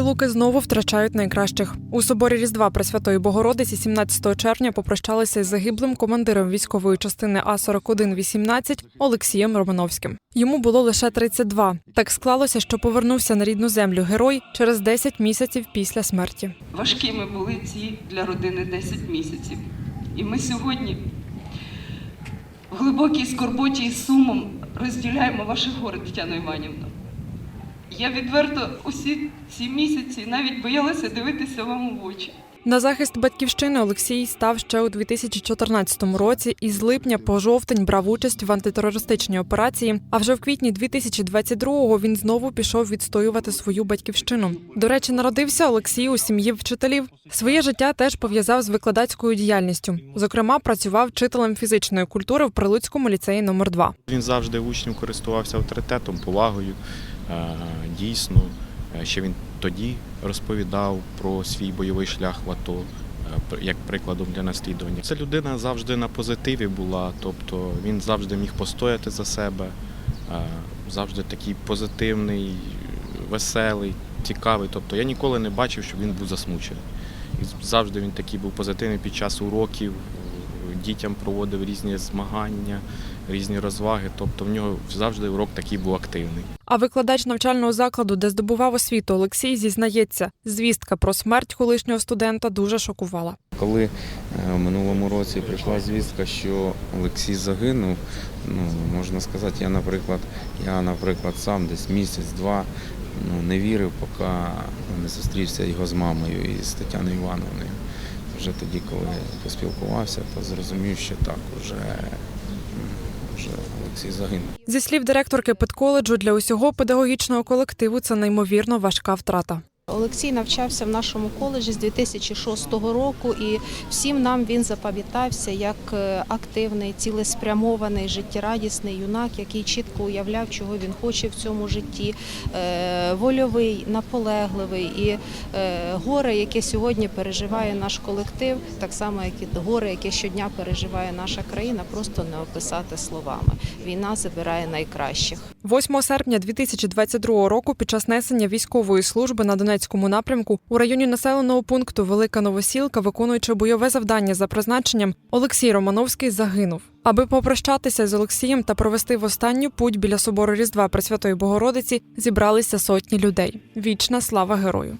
Луки знову втрачають найкращих. У соборі Різдва Пресвятої Богородиці 17 червня попрощалися із загиблим командиром військової частини А 4118 Олексієм Романовським. Йому було лише 32. Так склалося, що повернувся на рідну землю герой через 10 місяців після смерті. Важкими були ці для родини 10 місяців. І ми сьогодні в глибокій скорботі і сумом розділяємо ваше горе, Тетяно Іванівна. Я відверто усі ці місяці навіть боялася дивитися вам у очі. На захист батьківщини Олексій став ще у 2014 році і з липня по жовтень брав участь в антитерористичній операції. А вже в квітні 2022-го він знову пішов відстоювати свою батьківщину. До речі, народився Олексій у сім'ї вчителів. Своє життя теж пов'язав з викладацькою діяльністю. Зокрема, працював вчителем фізичної культури в Прилуцькому ліцеї номер 2 Він завжди учнів користувався авторитетом, повагою. Е, Дійсно, е, ще він тоді розповідав про свій бойовий шлях в АТО, е, як прикладом для наслідування. Ця людина завжди на позитиві була, тобто він завжди міг постояти за себе, завжди такий позитивний, веселий, цікавий. Тобто я ніколи не бачив, щоб він був засмучений. І завжди він такий був позитивний під час уроків, дітям проводив різні змагання, різні розваги. Тобто в нього завжди урок такий був активний. А викладач навчального закладу, де здобував освіту, Олексій зізнається, звістка про смерть колишнього студента дуже шокувала. Коли е, в минулому році прийшла звістка, що Олексій загинув, ну можна сказати, я, наприклад, я, наприклад, сам десь місяць-два ну, не вірив, поки не зустрівся його з мамою і з Тетяною Івановною. Вже тоді, коли поспілкувався, то зрозумів, що так, вже загинув. Зі слів директорки педколеджу, для усього педагогічного колективу це неймовірно важка втрата. Олексій навчався в нашому коледжі з 2006 року, і всім нам він запам'ятався як е, активний, цілеспрямований, життєрадісний юнак, який чітко уявляв, чого він хоче в цьому житті. Е, Вольовий, наполегливий і е, горе, яке сьогодні переживає наш колектив, так само як і горе, яке щодня переживає наша країна, просто не описати словами. Війна забирає найкращих. 8 серпня 2022 року під час несення військової служби на Донецькому напрямку у районі населеного пункту Велика Новосілка, виконуючи бойове завдання за призначенням, Олексій Романовський загинув. Аби попрощатися з Олексієм та провести в останню путь біля собору Різдва Пресвятої Богородиці, зібралися сотні людей. Вічна слава герою.